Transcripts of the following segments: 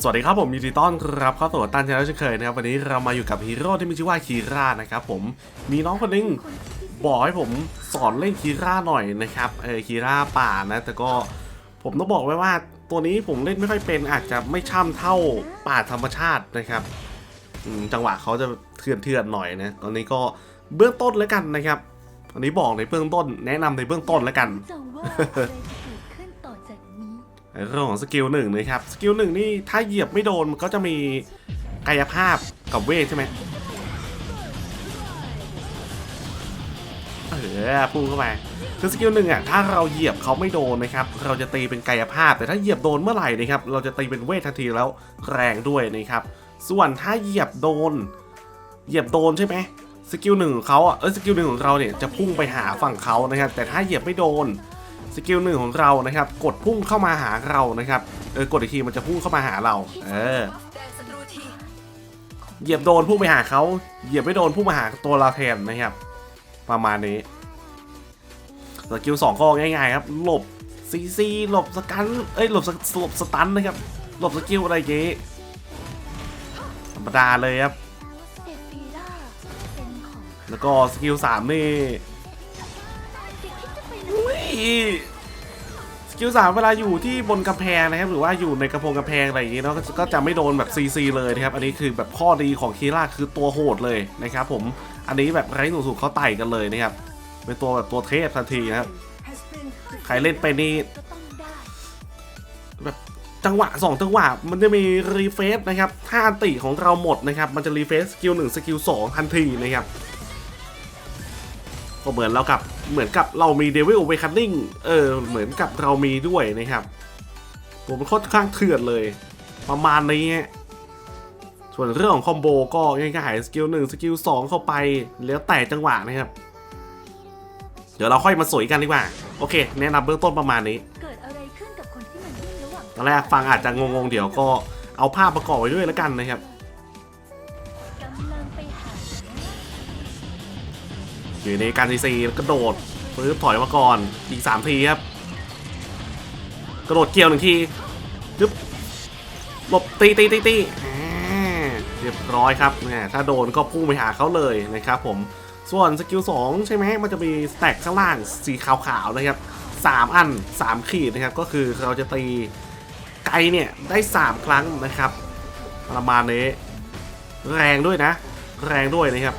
สวัสดีครับผมยินดีต้อนรับเข้าสู่ตันชาแนเช่นเคยนะครับวันนี้เรามาอยู่กับฮีโร่ที่มีชื่อว่าคีร่านะครับผมมีน้องคนหนึงบอกให้ผมสอนเล่นคีร่าหน่อยนะครับเออคีร่าป่านะแต่ก็ผมต้องบอกไว้ว่าตัวนี้ผมเล่นไม่ค่อยเป็นอาจจะไม่ช่ำเท่าป่าธรรมชาตินะครับจังหวะเขาจะเถื่อนเถื่อนๆหน่อยนะตอนนี้ก็เบื้องต้นแล้วกันนะครับอันนี้บอกในเบื้องต้น แนะนำในเบื้องต้นแล้วกัน เรื่องของสกิลหนึ่งนะครับสกิลหนึ่งนี่ถ้าเหยียบไม่โดนมันก็จะมีกายภาพกับเวทใช่ไหมเออพุ่งเข้าไปคือสกิลหนึ่งอะถ้าเราเหยียบเขาไม่โดนนะครับ เราจะตีเป็นกายภาพ แต่ถ้าเหยียบโดนเมื่อไหร่นะครับ เราจะตีเป็นเวททันทีแล้วแรงด้วยนะครับ ส่วนถ้าเหยียบโดน เหยียบโดนใช่ไหมสกิลหนึ่งของเขาอะเออสกิลหนึ่งของเราเนี่ยจะพุ่งไปหาฝั่งเขานะครับแต่ถ้าเหยียบไม่โดน สกิลหนึ่งของเรานะครับ กดพุ่งเข้ามาหาเรานะครับเออกดอีกทีมันจะพุ่งเข้ามาหาเรา เออเหยียบโดนพุ่งไปหาเขาเหยียบไม่โดนพุ่งมาหาตัวเราแทนนะครับ ประมาณนี้สกิลสองก็ง่ายๆครับ หลบซีซีหลบสกันเอ้ยหลบสหลบสตันนะครับ หลบสกิลอะไรเงี้ธรรมดาเลยครับ แล้วก็สกิลสามนี่ อุ้ยสกิลสามเวลาอยู่ที่บนกำแพงนะครับหรือว่าอยู่ในกระโปรงกำแพงอะไรอย่างงี้เนาะก็จะไม่โดนแบบซีซีเลยนะครับอันนี้คือแบบข้อดีของคีร่าคือตัวโหดเลยนะครับผมอันนี้แบบไร้สูงสุดเขาไต่กันเลยนะครับเป็นตัวแบบตัวเทพทันทีนะครับใครเล่นไปนี่แบบจังหวะสองจังหวะมันจะมีรีเฟซนะครับถ้าอันติของเราหมดนะครับมันจะรีเฟซสกิลหนึ่งสกิลสองทันทีนะครับ ก็เหมือนเรากับเหมือนกับเรามีเดวิลเวคันนิ่งเออเหมือนกับเรามีด้วยนะครับผมมันค่อนข้างเถื่อนเลย ประมาณนี้ฮะส่วนเรื่องของคอมโบก็ง่ายๆสกิลหนึ่งสกิลสองเข้าไปแล้วแต่จังหวะนะครับ เดี๋ยวเราค่อยมาสวยกันดีกว่า โอเค แนะนำเบื้องต้นประมาณนี้เกิดอะไรขึ้นกับคนที่มันวิ่งระหว่างตอนแรกฟังอาจจะงงๆเดี๋ยวก็เอาภาพประกอบไว้ด้วยแล้วกันนะครับ อยู่ในการซีซีกระโดดปึ๊บถอยมาก่อนอีก 3 ทีครับ กระโดดเกี่ยวหนึ่งทีจึ๊บหลบตีตีตีตีเรียบร้อยครับแหมถ้าโดนก็พุ่งไปหาเขาเลยนะครับผมส่วนสกิล2ใช่ไหมมันจะมีสแต็กข้างล่างสีขาวๆนะครับ 3 อัน 3 ขีดนะครับ ก็คือเราจะตีไกลเนี่ย ได้ 3 ครั้งนะครับ ประมาณนี้ แรงด้วยนะ แรงด้วยนะครับ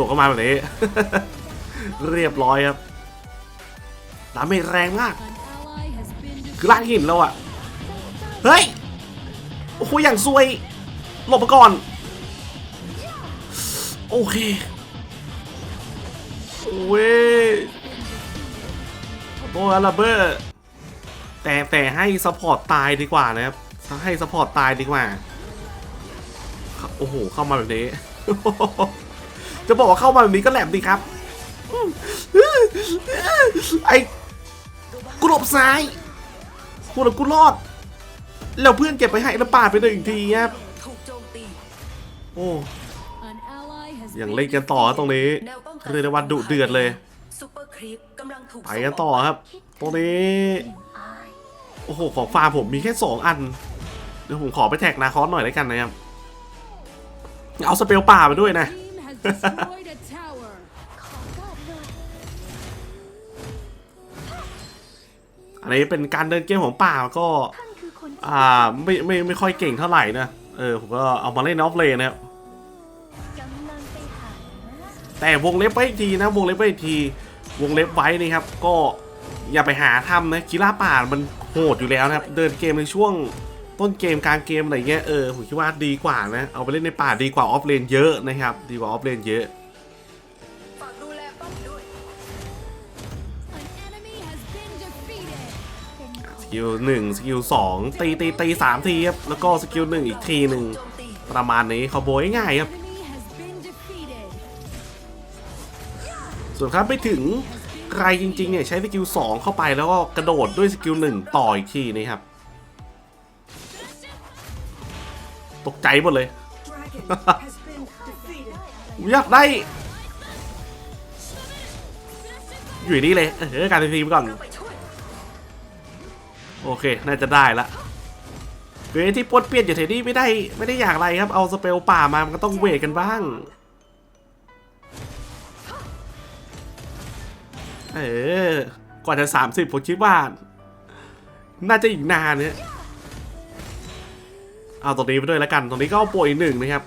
ตัวก็มาแบบนี้ เรียบร้อยครับดาเมจแรงมาก คือล่างหินเราอะเฮ้ย โอ้โหอย่างซวย หลบมาก่อน โอเค โอ้ยโอ้ยลับเบอร์แต่แต่ให้ซัพพอร์ตตายดีกว่านะครับ ให้ซัพพอร์ตตายดีกว่า โอ้โห เข้ามาแบบนี้ จะบอกว่าเข้ามาแบบนี้ก็แหลมดีครับ ไอ้กูหลบซ้ายกูหลบกูรอด แล้วเพื่อนเก็บไปให้แล้วปาดไปหนึ่งทีครับถูกโจมตีโอ้ยังเล่นกันต่อตรงนี้เรียกได้ว่าดุเดือดเลยไปกันต่อครับ ตรงนี้ โอ้โห ของฟาร์ผมมีแค่สองอัน เดี๋ยวผมขอไปแท็กนาคอสหน่อยแล้วกันนะครับ เอาสเปลป่าไปด้วยนะ destroyed a tower. อันนี้เป็นการเดินเกมของป่าก็ ท่านคือคนที่อ่าไม่ไม่ไม่ค่อยเก่งเท่าไหร่นะ เออ ผมก็เอามาเล่นออฟเลนนะครับ กำลังไปหาแต่วงเล็บไว้อีกทีนะ วงเล็บไว้อีกที วงเล็บไว้นี่ครับ ก็อย่าไปหาทำนะกีฬาป่ามันโหดอยู่แล้วนะครับ เดินเกมในช่วง ต้นเกมกลางเกมอะไรเงี้ยเออผมคิดว่าดีกว่านะ เอาไปเล่นในป่าดีกว่าออฟเลนเยอะนะครับ ดีกว่าออฟเลนเยอะสกิลหนึ่งสกิลสองตีตีตีสามทีครับ แล้วก็สกิลหนึ่งอีกทีหนึ่งประมาณนี้คอมโบยง่ายครับส่วนครับไปถึงใครจริงๆเนี่ยใช้สกิล2เข้าไปแล้วก็กระโดดด้วยสกิล1ต่ออีกทีนี่ครับ ตกใจหมดเลยอยากได้ อยู่นี่เลย เออการทีมก่อนไปช่วยโอเค น่าจะได้ละเวทที่ปวนเปลี่ยนอยู่เทนี่ไม่ได้ไม่ได้อยากอะไรครับ เอาสเปลป่ามา มันก็ต้องเวทกันบ้าง เออ กว่าจะ 30 ผมคิดว่า น่าจะอีกนานเนี่ย เอาตรงนี้ไปด้วยแล้วกันตรงนี้ก็เอาโปรยหนึ่งนะครับ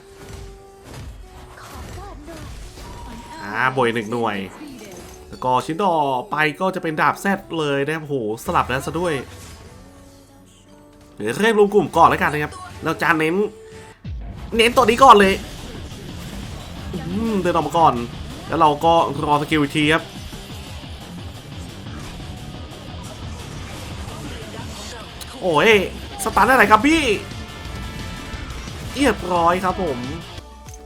ขอก่อนหน่อย An Ah, ally boy, has nịch been nuôi. defeated. แล้วก็ชิ้นต่อไปก็จะเป็นดาบแซดเลยนะครับโหสลับแล้วซะด้วยเดี๋ยวเรียกรวมกลุ่มก่อนแล้วกันนะครับเราจะเน้น เน้นตัวนี้ก่อนเลยอืมเดินออกมาก่อน แล้วเราก็รอสกิลอีกทีครับโอ้ยสตาร์ทได้ไหนครับพี่ เรียบร้อยครับผม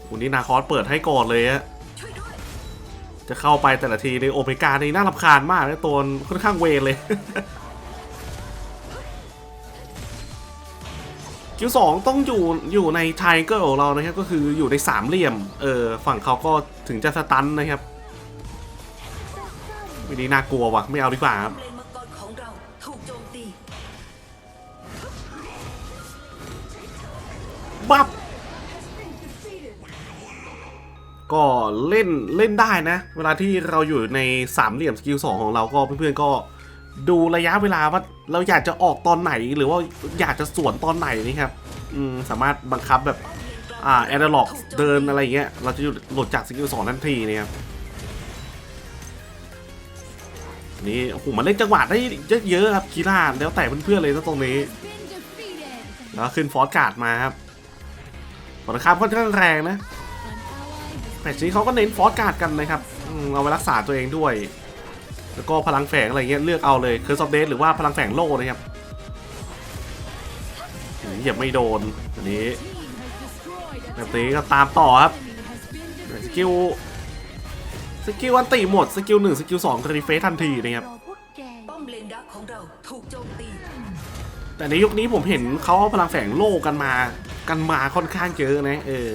วันนี้นาคอสเปิดให้ก่อนเลยฮะจะเข้าไปแต่ละทีในโอเมก้านี่น่ารำคาญมากนะตัวค่อนข้างเวรเลยคิวสองต้องอยู่อยู่ในไทเกอร์ของเรานะครับ ก็คืออยู่ในสามเหลี่ยม เออฝั่งเขาก็ถึงจะสตันนะครับวินี้น่ากลัววะไม่เอาดีกว่าครับ บับก็เล่นเล่นได้นะ เวลาที่เราอยู่ในสามเหลี่ยมสกิลสองของเราก็เพื่อนๆก็ดูระยะเวลาว่าเราอยากจะออกตอนไหนหรือว่าอยากจะสวนตอนไหนนี่ครับอืมสามารถบังคับแบบอ่าแอนาล็อกเดินอะไรอย่างเงี้ยเราจะหยุดหลุดจากสกิลสองทันทีนี่ครับนี่โอ้โหมันเล่นจังหวะได้เยอะๆครับคีราแล้วแต่เพื่อนๆเลยนะตรงนี้แล้วขึ้นฟอสการ์ดมาครับ ผลข้ามค่อนข้างแรงนะ An ally has แมตช์นี้เขาก็เน้นฟอสการ์ดกันนะครับอืมเอาไว้รักษาตัวเองด้วย แล้วก็พลังแฝงอะไรเงี้ยเลือกเอาเลยคือซอฟเดสหรือว่าพลังแฝงโล่นะครับอืมเหยียบไม่โดนอันนี้ team has destroyed a แบบนี้ก็ตามต่อครับ enemy has been สกิลสกิลอันติหมดสกิลหนึ่งสกิลสองรีเฟซทันทีนะครับรอพวกแกป้อมเลนดักของเราถูกโจมตีแต่ในยุคนี้ผมเห็นเขาเอาพลังแฝงโล่กันมา กันมาค่อนข้างเยอะนะ เออ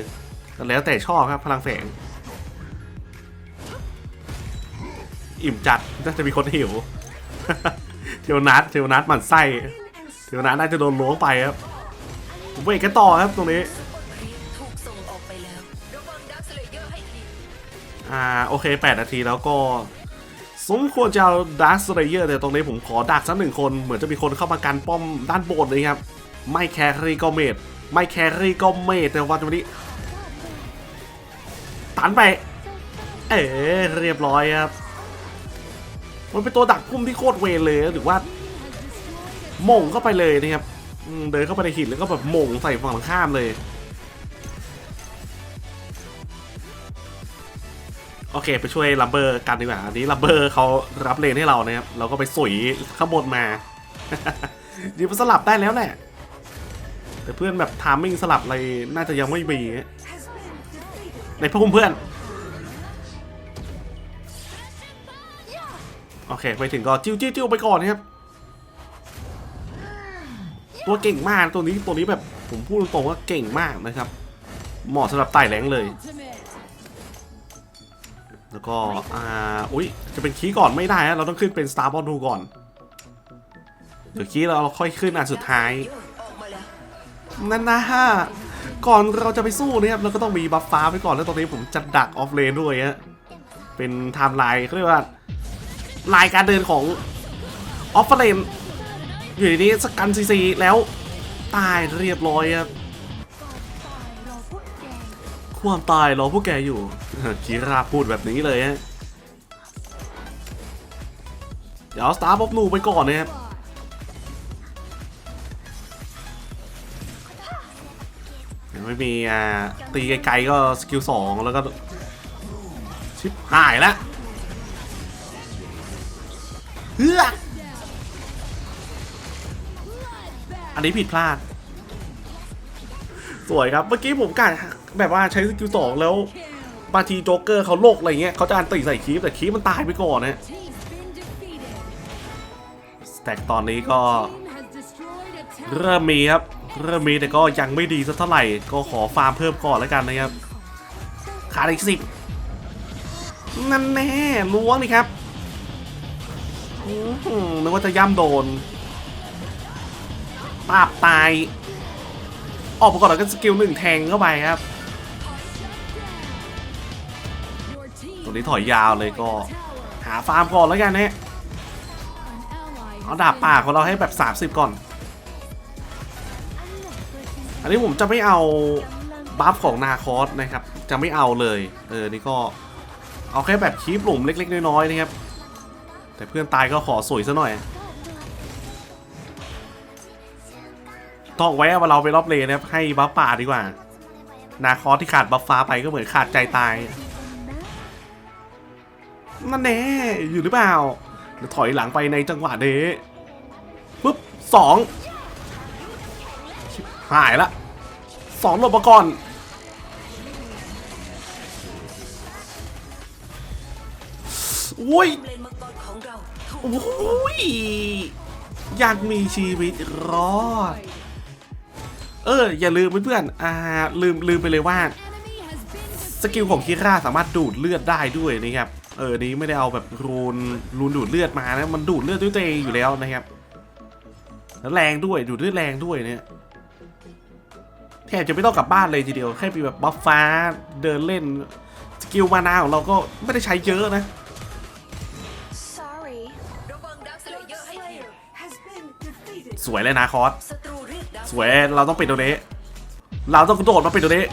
แล้วแต่ชอบครับพลังแฝง อิ่มจัดน่าจะมีคนหิว เทวนัทเทวนัทหมันไส้ เทวนัทน่าจะโดนล้วงไปครับผมเบรกกันต่อครับตรงนี้ อ่าโอเค 8 นาทีแล้วก็สมควรจะเอาดาร์ s สเลเยอร์แต่ตรงนี้ผมขอดักสักหนึ่งคน เหมือนจะมีคนเข้ามากันป้อมด้านบนเลยครับ ไม่แครี่ก็เมด ไม่แครี่ก็เมแต่วันนี้ตันไป เอ๋เรียบร้อยครับ มันเป็นตัวดักพุ่มที่โคตรเวรเลยหรือว่าม่งเข้าไปเลยนะครับเดินเข้าไปในหินแล้วก็แบบม่งใส่ฝั่งข้ามเลยโอเค ไปช่วยลัมเบอร์กันดีกว่าอันนี้ลัมเบอร์เขารับเลนให้เรานะครับ เราก็ไปสวยข้างบนมาดีมันสลับได้แล้วแหละ แต่เพื่อนแบบทามมิ่งสลับอะไรน่าจะยังไม่มีในพุ่มเพื่อน โอเค ไปถึงก็จิ้วจิ้วจิ้วไปก่อนนะครับ ตัวเก่งมากตัวนี้ตัวนี้แบบผมพูดตรงๆว่าเก่งมากนะครับ เหมาะสำหรับไต่แรงเลย แล้วก็อ่าอุ้ยจะเป็นคีย์ก่อนไม่ได้ฮะเราต้องขึ้นเป็น Star b a l l 2ก่อนเดี๋ยวคีย์เราค่อยขึ้นอันสุดท้าย นั่นนะฮะก่อนเราจะไปสู้นะครับเราก็ต้องมีบัฟฟ้าไปก่อนแล้วตรงนี้ผมจะดักออฟเลนด้วยฮะเป็นไทม์ไลน์เขาเรียกว่าลายการเดินของออฟเลนอยู่ในนี้สกันซีซีแล้วตายเรียบร้อยครับความตายรอพวกแกอยู่คีราพูดแบบนี้เลยฮะเดี๋ยวเอาสตาร์บ๊อบนูไปก่อนนะครับ ไม่มีอ่าตีไกลๆก็สกิลสองแล้วก็ ชิปหายล้วเฮ้ออันนี้ผิดพลาด สวยครับเมื่อกี้ผมกะแบบว่าใช้สกิลสองแล้วบางทีโจ๊กเกอร์เขาโลกอะไรเงี้ยเขาจะอันตีใส่คีฟแต่คีฟมันตายไปก่อนนะ Team's been defeated. แต่ตอนนี้ก็ เริ่มมีครับ เริ่มมีแต่ก็ยังไม่ดีสักเท่าไหร่ ก็ขอฟาร์มเพิ่มก่อนแล้วกันนะครับ ขาดอีกสิบนั่นแน่ล้วงนี่ครับนึกว่าจะย่ำโดนปาบตาย ออกไปก่อนแล้วก็สกิลหนึ่งแทงเข้าไปครับตรงนี้ถอยยาวเลยก็ หาฟาร์มก่อนแล้วกันเนะ An ally เอาดาบป่าของเราให้แบบ 30 ก่อน อันนี้ผมจะไม่เอาบัฟของนาคอสนะครับ จะไม่เอาเลย เออ นี่ก็เอาแค่แบบคีบหลุมเล็ก ๆ น้อยๆนะครับ แต่เพื่อนตายก็ขอสวยซะหน่อย ต้องไว้เอาเราไปรอบเลนนะครับ ให้บัฟป่าดีกว่า นาคอสที่ขาดบัฟฟ้าไปก็เหมือนขาดใจตายนั่นแน่อยู่หรือเปล่าถอยหลังไปในจังหวะนี้ปุ๊บสอง หายละสองหลบมาก่อนอุ้ยเลนมังกรของเราถูกโอ้ยอยากมีชีวิตรอด เออ อย่าลืมเพื่อนๆอ่า ลืมลืมไปเลยว่า สกิลของคิร่าสามารถดูดเลือดได้ด้วยนะครับ เออ นี้ไม่ได้เอาแบบรูนรูนดูดเลือดมานะ มันดูดเลือดด้วยตัวเองอยู่แล้วนะครับ แล้วแรงด้วย ดูดเลือดแรงด้วยเนี่ย ทบจะไม่ต้องกลับบ้านเลยทีเดียว แค่มีแบบบัฟฟ้าเดินเล่น สกิลมานาของเราก็ไม่ได้ใช้เยอะนะ sorry ระวังดักสเลเยอร์ให้ที has been defeated. สวยเลยนะคอสศัตรูเรียกดักสวยเราต้องปิดตัวนี้เราต้องกระโดดมาปิดตัวนี้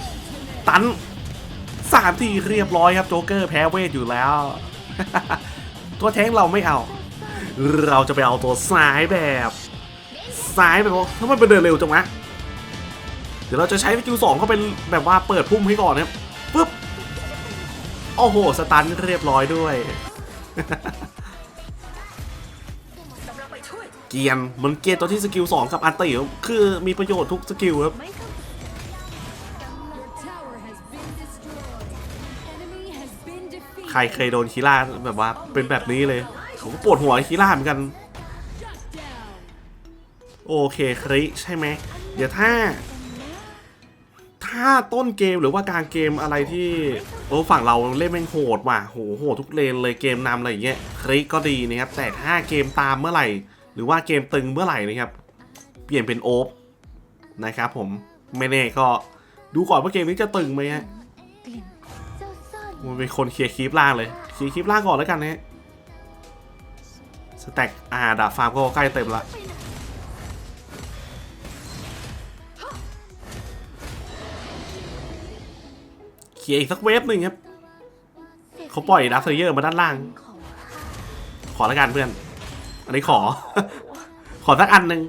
ตันสามทีเรียบร้อยครับโจ๊กเกอร์แพ้เวทอยู่แล้ว ตัวแท้งเราไม่เอา เราจะไปเอาตัวซ้ายแบบ ซ้ายแบบว่าถ้ามันไปเดินเร็วจังวะ เดี๋ยวเราจะใช้สกิลสองเขาไปแบบว่าเปิดพุ่มให้ก่อนนะปุ๊บโอ้โห สตันเรียบร้อยด้วย เกียนเหมันเกียนตัวที่สกิลสองกับอันติคือมีประโยชน์ทุกสกิลครับใครเคยโดนคีล่าแบบว่าเป็นแบบนี้เลยผมก็ปวดหัวคีล่าเหมือนกัน โอเคคริใช่ไหม เดี๋ยวถ้า ถ้าต้นเกมหรือว่ากลางเกมอะไรที่โอ้ฝั่งเราเล่นแม่งโหดว่ะโหโหทุกเลนเลยเกมนำอะไรอย่างเงี้ยคริก็ดีนะครับแต่ถ้าเกมตามเมื่อไหร่ หรือว่าเกมตึงเมื่อไหร่นะครับ เปลี่ยนเป็นโอ๊บนะครับผมไม่แน่ก็ดูก่อนว่าเกมนี้จะตึงไหมฮะมันเป็นคนเคลียร์คลิปล่างเลยเคลียร์คลิปล่างก่อนแล้วกันนะฮะสแต็กอ่าดาบฟาร์มก็ใกล้เต็มละ ลียร์อีกสักเวฟหนึ่งครับเขาปล่อยดับเซเยอร์มาด้านล่าง ขอล้วกันเพื่อน อันนี้ขอ ขอสักอันหนึ่ง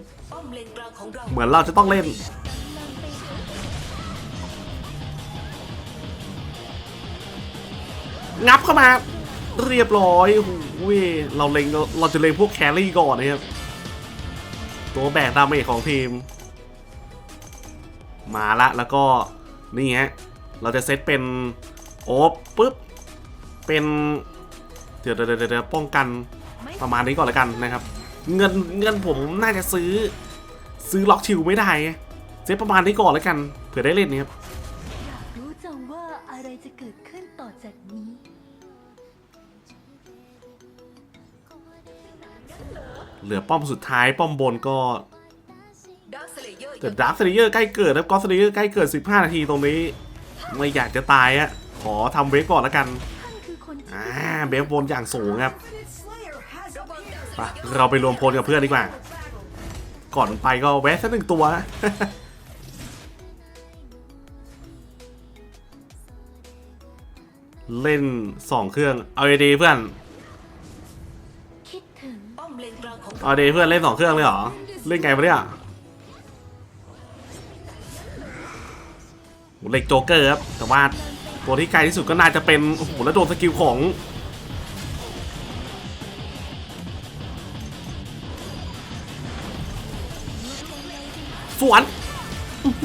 เหมือนเราจะต้องเล่น งับเข้ามา เรียบร้อยโอ้โหเราเล็งเราจะเล็งพวกแครี่ก่อนนะครับ ตัวแบกดาเมจของทีม มาละแล้วก็นี่ฮะ เราจะเซตเป็นโอ๊บปุ๊บ เป็นเดี๋ยวเดี๋ยวเดี๋ยวเดี๋ยวป้องกันประมาณนี้ก่อนแล้วกันนะครับ เงินเงินผมน่าจะซื้อ ซื้อล็อกชิวไม่ได้ไงเซตประมาณนี้ก่อนแล้วกันเผื่อได้เล่นนะครับอยากรู้จังว่าอะไรจะเกิดขึ้นต่อจากนี้เหลือป้อมสุดท้ายป้อมบนก็ดักสเลเยอร์แต่ดาร์คสเลเยอร์ใกล้เกิดแล้วก็สเลเยอร์ใกล้เกิด 15 นาทีตรงนี้ ไม่อยากจะตายอะขอทำเวฟก่อนแล้วกันท่านคือคนที่อ่าเบฟบนอย่างสูงครับ Slayer has ระวังดักสไปเลเยอร์เราไปรวมพลกับเพื่อนดีกว่า ก่อนไปก็แวะสักหนึ่งตัวเล่นสองเครื่อง เอาดีๆเพื่อนคิดถึงป้อมเลนกลางของเราเอาดีเพื่อนเล่นสองเครื่องเลยเหรอ เล่นไงวะเนี่ย โหเล็กโจ๊กเกอร์ครับแต่ว่าตัวที่ไกลที่สุดก็น่าจะเป็นโอ้โหแล้วโดนสกิลของสวนโอ้โห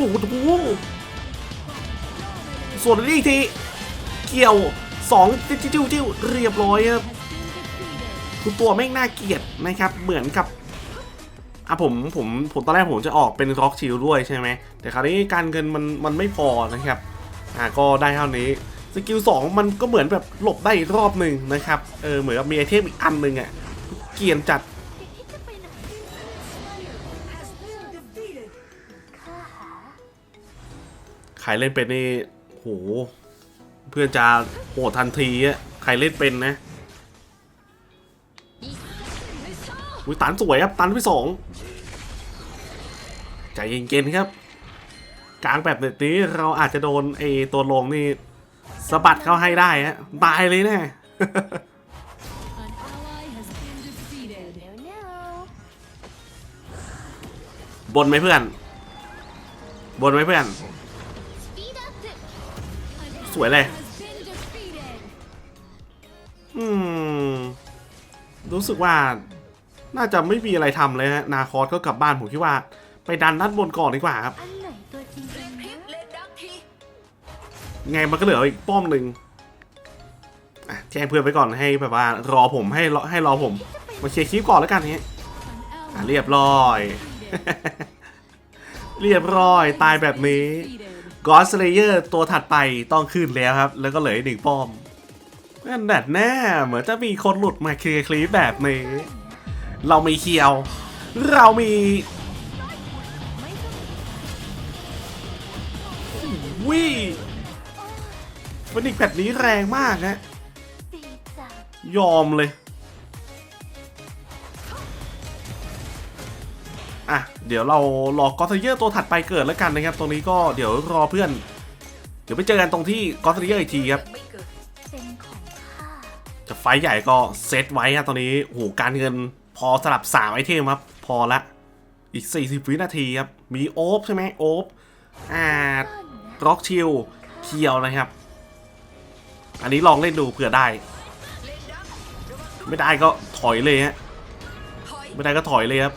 ส่วนนี้อีกทีเกี่ยวสองจิ้วจิ้วเรียบร้อยครับคือตัวแม่งน่าเกลียดนะครับ เหมือนกับ อะผมผมผมตอนแรกผมจะออกเป็นร็อกชิลด้วยใช่ไหมแต่คราวนี้การเงินมันมันไม่พอนะครับอะก็ได้เท่านี้สกิลสองมันก็เหมือนแบบหลบได้อีกรอบหนึ่งนะครับเออเหมือนกับมีไอเทมอีกอันหนึ่งอะเกียนจัด has been defeated. ข้าหาใครเล่นเป็นนี่โหเพื่อนจะโหดทันทีอะใครเล่นเป็นนะอุ้ยตันสวยครับตันที่สอง ใจเย็นๆครับ กลางแบบนี้เราอาจจะโดนไอตัวลงนี่สะบัดเข้าให้ได้ฮะตายเลยแน่ An ally has been defeated. เนี้ยบนไหมเพื่อน บนไหมเพื่อน สวยเลย อืม รู้สึกว่า น่าจะไม่มีอะไรทำเลยฮะ นาคอสก็กลับบ้านผมคิดว่า ไปดันด้านบนก่อนดีกว่าครับ อันไหนตัวจริงกันนะไงมันก็เหลืออีกป้อมหนึ่งอะแจ้งเพื่อนไปก่อนให้แบบว่ารอผมให้รอให้รอผม มาเคลียร์คลิปก่อนแล้วกันนี้อะเรียบร้อย เรียบร้อยตายแบบนี้กอสเลเยอร์ตัวถัดไปต้องขึ้นแล้วครับ แล้วก็เหลืออีกหนึ่งป้อมนั่นแหละแน่เหมือนจะมีคนหลุดมาเคลียร์คลิปแบบนี้ เรามีเคียว เรามี วิ่งฟินิกแบบนี้แรงมากฮะยอมเลย อะ เดี๋ยวเรารอกอสเลเยอร์ตัวถัดไปเกิดแล้วกันนะครับ ตรงนี้ก็เดี๋ยวรอเพื่อน เดี๋ยวไปเจอกันตรงที่กอสเลเยอร์อีกทีครับ จะไฟใหญ่ก็เซตไว้ครับตอนนี้โอ้โหการเงินพอสลับ3ไอเทมครับ พอละ อีก 40 วินาทีครับ มีโอ๊บใช่ไหมโอ๊บอ่า ร็อกชิลเคียวนะครับ อันนี้ลองเล่นดูเผื่อได้ ไม่ได้ก็ถอยเลยฮะไม่ได้ก็ถอยเลยครับ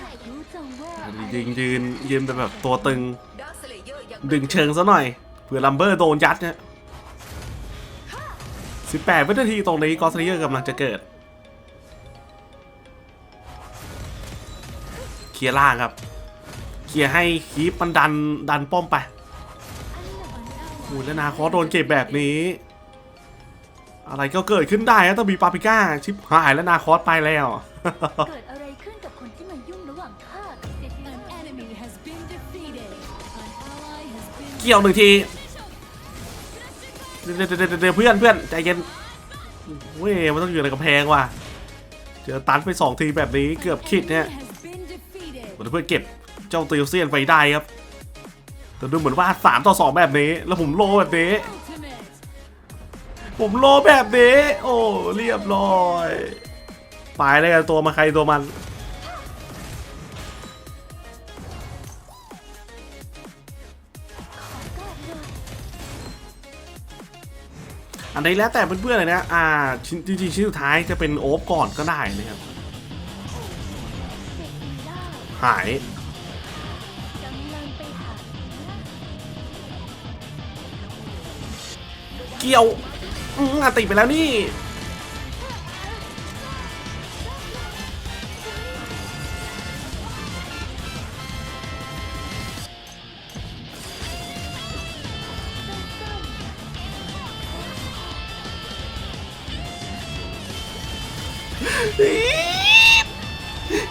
ยากรู้จังว่าอะอะไรยืนยืนยืนเป็นแบบตัวตึง ดึงเชิงซะหน่อยเผื่อลัมเบอร์โดนยัดเนี่ย18วินาทีตรงนี้กอสเลียร์กำลังจะเกิด เคลียร์ล่างครับ เคลียร์ให้คีปมันดันดันป้อมไปโอ้ยแล้วนาคอสโดนเก็บแบบนี้ อะไรก็เกิดขึ้นได้นะต้องมีปาปิก้าชิปหายแล้วนาคอสไปแล้วเกิดอะไรขึ้นกับคนที่มายุ่งระหว่างข้ากับเซติ An enemy has been defeated. An ally has been เกี่ยวหนึ่งทีเดี๋ยวเดี๋ยวเพื่อนเพื่อนใจเย็นเว้ยมันต้องอยู่ในกำแพงว่ะเจอตันไปสองทีแบบนี้เกือบคิดเนี่ย has been defeated. ผมเพื่อนเก็บ เจ้าติวเซียนไปได้ครับ แต่ดูเหมือนว่าสามต่อสองแบบนี้ แล้วผมโลแบบนี้ ผมโลแบบนี้ โอ้เรียบร้อยไปเลยกันตัวมาใครตัวมันอันนี้แล้วแต่เพื่อนๆเลยนะ อ่าจริงๆชิ้นสุดท้ายจะเป็นโอ๊บก่อนก็ได้นะครับ หาย เกี่ยวอืมติดไปแล้วนี่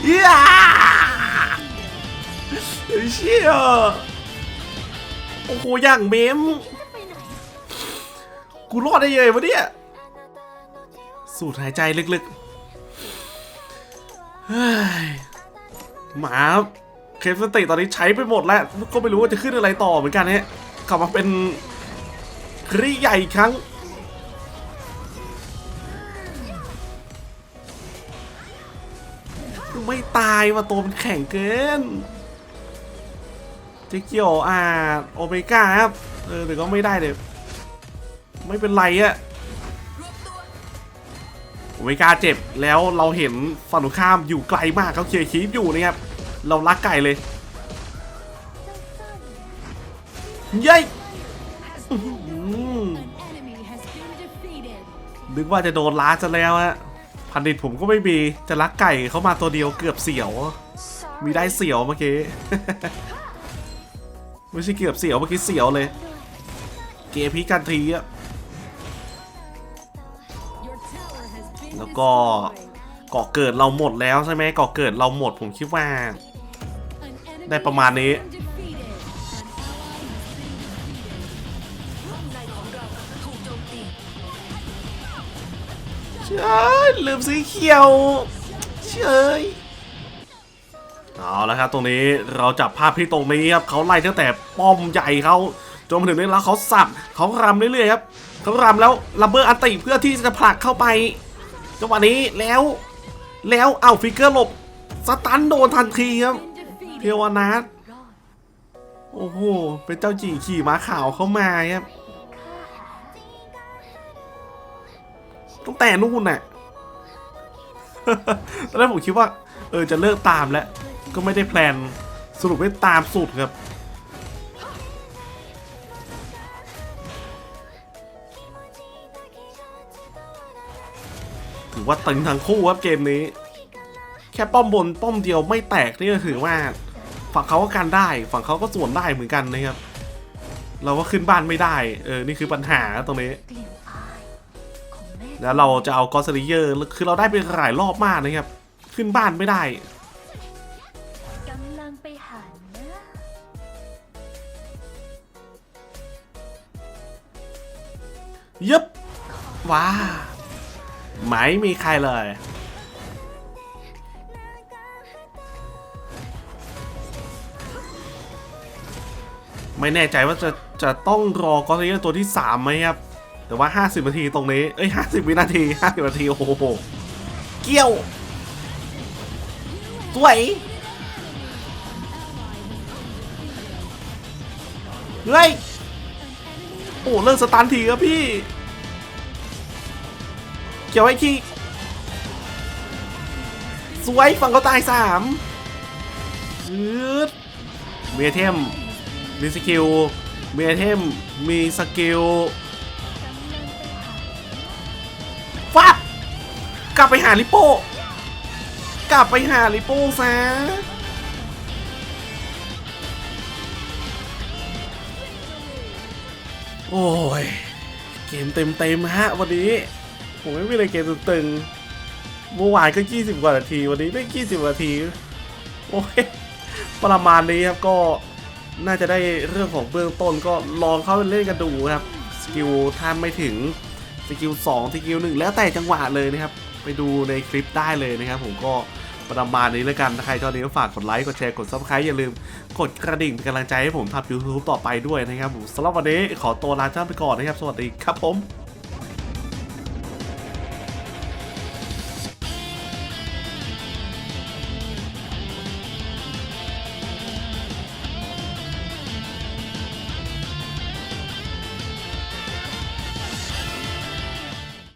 เฮียเชี่ยโอ้โหอย่างเมม กูรอดได้ยังไงวะเนี่ยสูดหายใจลึกๆหมาเคสสติตอนนี้ใช้ไปหมดแล้ว ก็ไม่รู้ว่าจะขึ้นอะไรต่อเหมือนกันเนี่ยกลับมาเป็นครีใหญ่อีกครั้ง ไม่ตายว่ะตัวมันแข็งเกินจ๊เกี่ยวอ่าโอเมก้าครับ เออแต่ก็ไม่ได้เลย ไม่เป็นไรอะรวมตัวโอเมก้าเจ็บแล้วเราเห็นฝั่งตรงข้ามอยู่ไกลมากเขาเคลียร์คีปอยู่นะครับ เราลักไก่เลยเย้นึกว่าจะโดนล้าซะแล้วฮะพันดิตผมก็ไม่มีจะลักไก่เข้ามาตัวเดียวเกือบเสียว มีได้เสียวเมื่อกี้ไม่ใช่เกือบเสียวเมื่อกี้เสียวเลย เกมพีกันทีอะ ก็เกาะเกิดเราหมดแล้วใช่ไหมเกาะเกิดเราหมดผมคิดว่า ได้ประมาณนี้ has been defeated. An ally has been defeated. ป้อมในของเราถูกโจมตีเอ้ยลืมสีเขียวเชยเอาละครับตรงนี้เราจับภาพที่ตรงนี้ครับเขาไล่ตั้งแต่ป้อมใหญ่เขาจนมาถึงนี้แล้วเขาสับเขารำเรื่อยๆครับเขารำแล้วลัมเบอร์อันติเพื่อที่จะผลักเข้าไป จังหวะนี้แล้วแล้วเอาฟิกเกอร์หลบสตันโดนทันทีครับ เพียวานัทโอ้โห เป็นเจ้าจีขี่ม้าขาวเข้ามาครับตั้งแต่นู่นน่ะตอนแรกผมคิดว่า เออจะเลิกตามแล้ว ก็ไม่ได้แพลนสรุปไม่ตามสุดครับ ถือว่าตึงทั้งคู่ครับเกมนี้ แค่ป้อมบนป้อมเดียวไม่แตกนี่ก็ถือว่า ฝั่งเขาก็กันได้ ฝั่งเขาก็สวนได้เหมือนกันนะครับ เราก็ขึ้นบ้านไม่ได้ เออ นี่คือปัญหาตรงนี้กลิ่นอายของแม่แล้วเราจะเอากอสลิเยอร์ คือเราได้ไปหลายรอบมากนะครับ ขึ้นบ้านไม่ได้กำลังไปหานะยึบว้า ไม่มีใครเลย ไม่แน่ใจว่าจะจะต้องรอกอสลิเยตัวที่3ไหมครับ แต่ว่า 50 นาทีตรงนี้ เอ้ย 50 วินาที 50 นาที โอ้โห เกี้ยว สวยเฮ้ยโอ้เลิกสตันทีครับพี่ เกี่ยวไอ้ขี้สวยฝั่งเขาตายสามยืดมีไอเทมมีสกิลเมีไอเทมมีสกิลฟับกลับไปหาลิโป้กลับไปหาลิโป้ซะโอ้ย เกมเต็มเต็มๆฮะวันนี้ ผมไม่มีอะไรเกมตึงเมื่อวานก็20กว่านาที วันนี้ไม่20กว่านาที โอ้ย ประมาณนี้ครับก็น่าจะได้เรื่องของเบื้องต้นก็ลองเข้าเล่นกันดูครับ สกิลถ้าไม่ถึงสกิล2สกิล1แล้วแต่จังหวะเลยนะครับ ไปดูในคลิปได้เลยนะครับ ผมก็ประมาณนี้แล้วกันถ้าใครชอบนี้ก็ฝากกดไลค์ กดแชร์ กด subscribe อย่าลืม กดกระดิ่งเป็นกำลังใจให้ผมทำ YouTube ต่อไปด้วยนะครับผมสำหรับวันนี้ขอตัวลาท่านไปก่อนนะครับ สวัสดีครับผม